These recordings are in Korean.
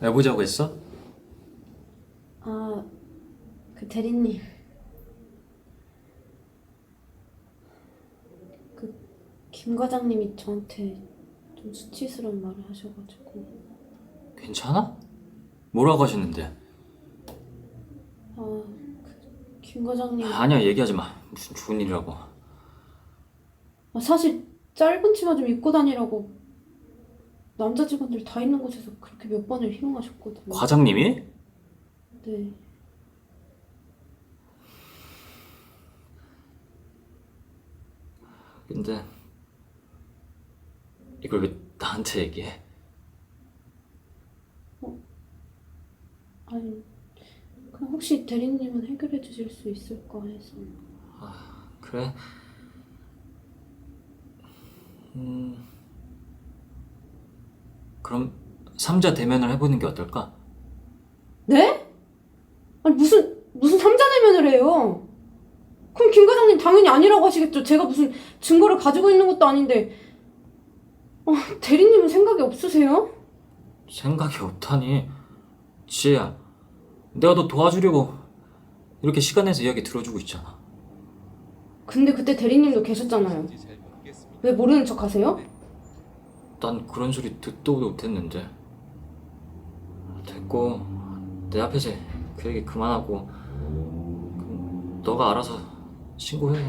왜 보자고 했어? 아, 그 대리님. 그 김 과장님이 저한테 좀 수치스러운 말을 하셔가지고. 괜찮아? 뭐라고 하셨는데? 아, 그 김 과장님. 아니야 얘기하지 마 무슨 좋은 일이라고 아, 사실 짧은 치마 좀 입고 다니라고 남자 직원들 다 있는 곳에서 그렇게 몇 번을 희롱하셨거든요. 과장님이? 네. 근데 이걸 왜 나한테 얘기해? 아니, 그럼 혹시 대리님은 해결해 주실 수 있을까 해서. 그래? 음 그럼 삼자 대면을 해보는 게 어떨까? 네? 아니 무슨 무슨 삼자내면을 해요? 그럼 김 과장님 당연히 아니라고 하시겠죠. 제가 무슨 증거를 가지고 있는 것도 아닌데. 아, 대리님은 생각이 없으세요? 생각이 없다니 지혜야 내가 너 도와주려고 이렇게 시간 내서 이야기 들어주고 있잖아 근데 그때 대리님도 계셨잖아요. 왜 모르는 척 하세요? 난 그런 소리 듣도 못했는데 됐고 내 앞에서 그 얘기 그만하고 너가 알아서 신고해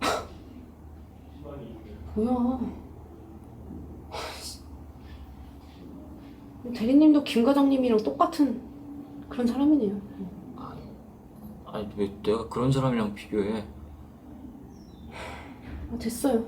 뭐야. 대리님도 김 과장님이랑 똑같은 그런 사람이네요. 아니 왜 내가 그런 사람이랑 비교해 아, 됐어요.